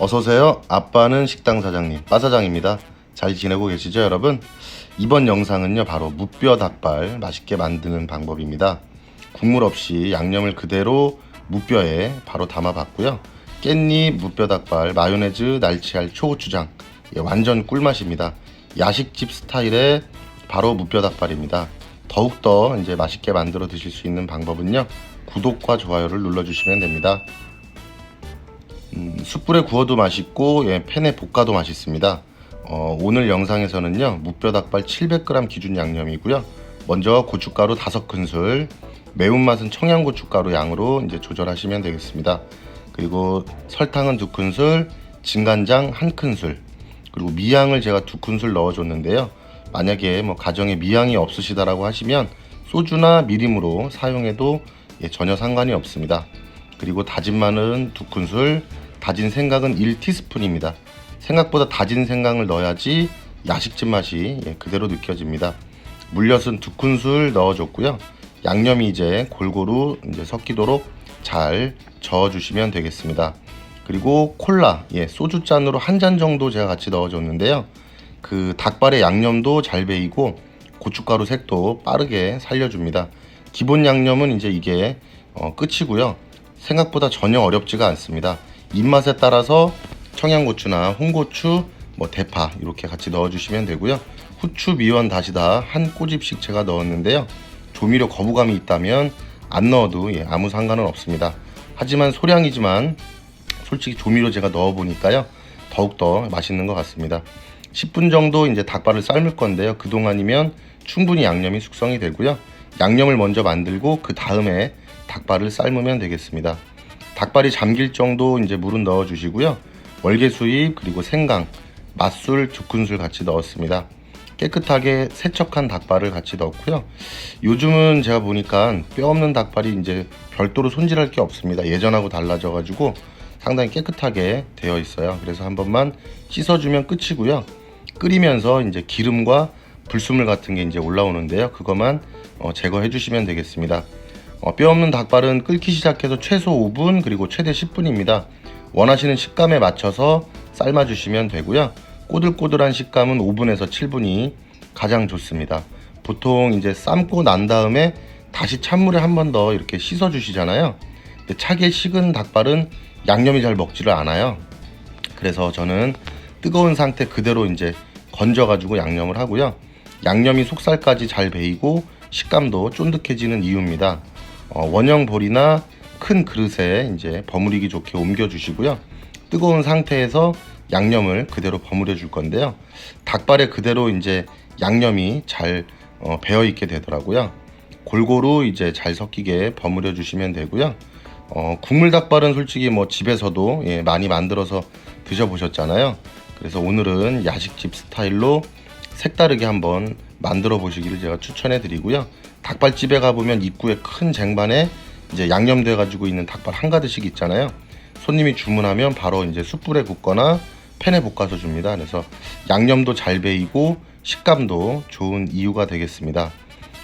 어서오세요. 아빠는 식당 사장님, 빠사장입니다. 잘 지내고 계시죠, 여러분? 이번 영상은요, 바로 무뼈 닭발 맛있게 만드는 방법입니다. 국물 없이 양념을 그대로 무뼈에 바로 담아봤고요. 깻잎 무뼈 닭발, 마요네즈, 날치알, 초고추장. 예, 완전 꿀맛입니다. 야식집 스타일의 바로 무뼈 닭발입니다. 더욱더 이제 맛있게 만들어 드실 수 있는 방법은요. 구독과 좋아요를 눌러주시면 됩니다. 음, 숯불에 구워도 맛있고 예, 팬에 볶아도 맛있습니다. 어, 오늘 영상에서는요 무뼈 닭발 700g 기준 양념이고요. 먼저 고춧가루 5큰술, 매운맛은 청양고춧가루 양으로 이제 조절하시면 되겠습니다. 그리고 설탕은 2큰술, 진간장 1큰술, 그리고 미양을 제가 2큰술 넣어줬는데요. 만약에 뭐 가정에 미양이 없으시다라고 하시면 소주나 미림으로 사용해도 예, 전혀 상관이 없습니다. 그리고 다진 마늘은 2큰술, 다진 생강은 1티스푼입니다. 생각보다 다진 생강을 넣어야지 야식집 맛이 예, 그대로 느껴집니다. 물엿은 2큰술 넣어줬고요. 양념이 이제 골고루 이제 섞이도록 잘 저어주시면 되겠습니다. 그리고 콜라, 예, 소주 잔으로 한 잔 정도 제가 같이 넣어줬는데요. 그 닭발의 양념도 잘 배이고 고춧가루 색도 빠르게 살려줍니다. 기본 양념은 이제 이게 어, 끝이고요. 생각보다 전혀 어렵지가 않습니다. 입맛에 따라서 청양고추나 홍고추, 뭐 대파 이렇게 같이 넣어주시면 되고요. 후추, 미원, 다시다 한 꼬집씩 제가 넣었는데요. 조미료 거부감이 있다면 안 넣어도 예, 아무 상관은 없습니다. 하지만 소량이지만 솔직히 조미료 제가 넣어 보니까요 더욱더 맛있는 것 같습니다. 10분 정도 이제 닭발을 삶을 건데요. 그 동안이면 충분히 양념이 숙성이 되고요. 양념을 먼저 만들고 그 다음에 닭발을 삶으면 되겠습니다. 닭발이 잠길 정도 이제 물은 넣어 주시고요. 월계수잎 그리고 생강, 맛술 두 큰술 같이 넣었습니다. 깨끗하게 세척한 닭발을 같이 넣었고요. 요즘은 제가 보니까 뼈 없는 닭발이 이제 별도로 손질할 게 없습니다. 예전하고 달라져 가지고 상당히 깨끗하게 되어 있어요. 그래서 한 번만 씻어주면 끝이고요. 끓이면서 이제 기름과 불순물 같은 게 이제 올라오는데요. 그것만 어, 제거해 주시면 되겠습니다. 어, 뼈 없는 닭발은 끓기 시작해서 최소 5분 그리고 최대 10분입니다. 원하시는 식감에 맞춰서 삶아 주시면 되고요. 꼬들꼬들한 식감은 5분에서 7분이 가장 좋습니다. 보통 이제 삶고 난 다음에 다시 찬물에 한 번 더 이렇게 씻어 주시잖아요. 근데 차게 식은 닭발은 양념이 잘 먹지를 않아요. 그래서 저는 뜨거운 상태 그대로 이제 건져 가지고 양념을 하고요. 양념이 속살까지 잘 배이고 식감도 쫀득해지는 이유입니다. 어, 원형 볼이나 큰 그릇에 이제 버무리기 좋게 옮겨 주시고요. 뜨거운 상태에서 양념을 그대로 버무려 줄 건데요. 닭발에 그대로 이제 양념이 잘 어, 배어 있게 되더라고요. 골고루 이제 잘 섞이게 버무려 주시면 되고요. 어, 국물 닭발은 솔직히 뭐 집에서도 예, 많이 만들어서 드셔보셨잖아요. 그래서 오늘은 야식집 스타일로 색다르게 한번 만들어 보시기를 제가 추천해 드리고요. 닭발집에 가보면 입구에 큰 쟁반에 이제 양념돼 가지고 있는 닭발 한 가득씩 있잖아요. 손님이 주문하면 바로 이제 숯불에 굽거나 팬에 볶아서 줍니다. 그래서 양념도 잘 배이고 식감도 좋은 이유가 되겠습니다.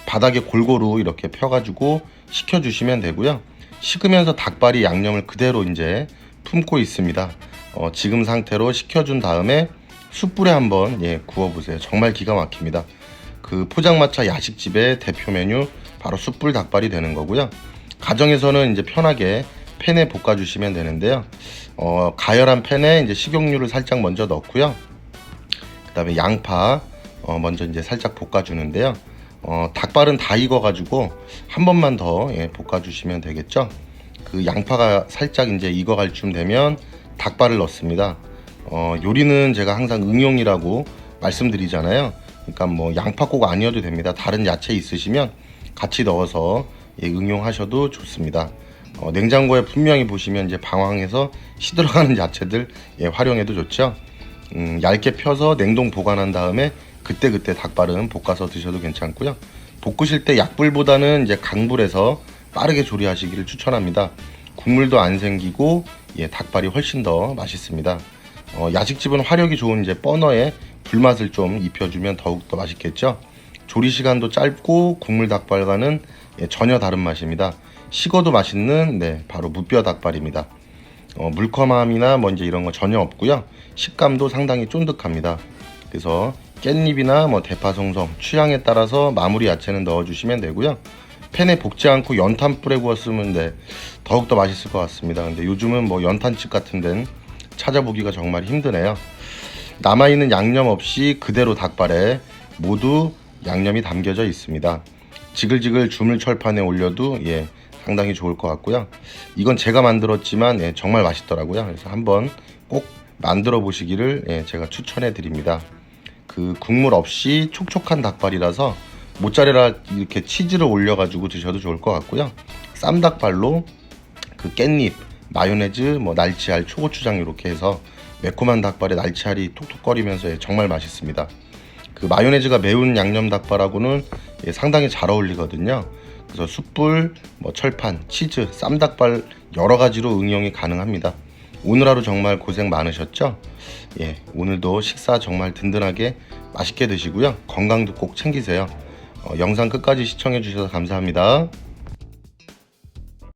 바닥에 골고루 이렇게 펴가지고 식혀주시면 되고요. 식으면서 닭발이 양념을 그대로 이제 품고 있습니다. 어, 지금 상태로 식혀준 다음에 숯불에 한번 예, 구워보세요. 정말 기가 막힙니다. 그 포장마차 야식집의 대표 메뉴 바로 숯불 닭발이 되는 거고요. 가정에서는 이제 편하게 팬에 볶아주시면 되는데요. 어, 가열한 팬에 이제 식용유를 살짝 먼저 넣고요. 그 다음에 양파 어, 먼저 이제 살짝 볶아주는데요. 어, 닭발은 다 익어가지고 한 번만 더 예, 볶아주시면 되겠죠. 그 양파가 살짝 이제 익어갈 쯤 되면 닭발을 넣습니다. 어, 요리는 제가 항상 응용이라고 말씀드리잖아요. 그러니까 뭐 양파 꼭 아니어도 됩니다. 다른 야채 있으시면 같이 넣어서 예, 응용하셔도 좋습니다. 어, 냉장고에 분명히 보시면 이제 방황해서 시들어가는 야채들 예, 활용해도 좋죠. 음, 얇게 펴서 냉동 보관한 다음에 그때 그때 닭발은 볶아서 드셔도 괜찮고요. 볶으실 때 약불보다는 이제 강불에서 빠르게 조리하시기를 추천합니다. 국물도 안 생기고 예, 닭발이 훨씬 더 맛있습니다. 어, 야식집은 화력이 좋은 이제 버너에 불맛을 좀 입혀주면 더욱 더 맛있겠죠. 조리 시간도 짧고 국물 닭발과는 예, 전혀 다른 맛입니다. 식어도 맛있는 네 바로 무뼈 닭발입니다. 어, 물컹함이나 뭐 이제 이런 거 전혀 없고요. 식감도 상당히 쫀득합니다. 그래서 깻잎이나 뭐 대파 송송 취향에 따라서 마무리 야채는 넣어주시면 되고요. 팬에 볶지 않고 연탄 불에 구웠으면 네, 더욱더 맛있을 것 같습니다. 근데 요즘은 뭐 연탄집 같은 데는 찾아보기가 정말 힘드네요. 남아있는 양념 없이 그대로 닭발에 모두 양념이 담겨져 있습니다. 지글지글 주물 철판에 올려도 예 상당히 좋을 것 같고요. 이건 제가 만들었지만 예, 정말 맛있더라고요. 그래서 한번 꼭 만들어 보시기를 예, 제가 추천해 드립니다. 그 국물 없이 촉촉한 닭발이라서 모짜레라 이렇게 치즈를 올려가지고 드셔도 좋을 것 같고요. 쌈닭발로 그 깻잎, 마요네즈, 뭐 날치알, 초고추장 이렇게 해서 매콤한 닭발에 날치알이 톡톡거리면서 예, 정말 맛있습니다. 그 마요네즈가 매운 양념 닭발하고는 예, 상당히 잘 어울리거든요. 그래서 숯불, 뭐 철판, 치즈, 쌈닭발 여러 가지로 응용이 가능합니다. 오늘 하루 정말 고생 많으셨죠? 예, 오늘도 식사 정말 든든하게 맛있게 드시고요. 건강도 꼭 챙기세요. 어, 영상 끝까지 시청해 주셔서 감사합니다.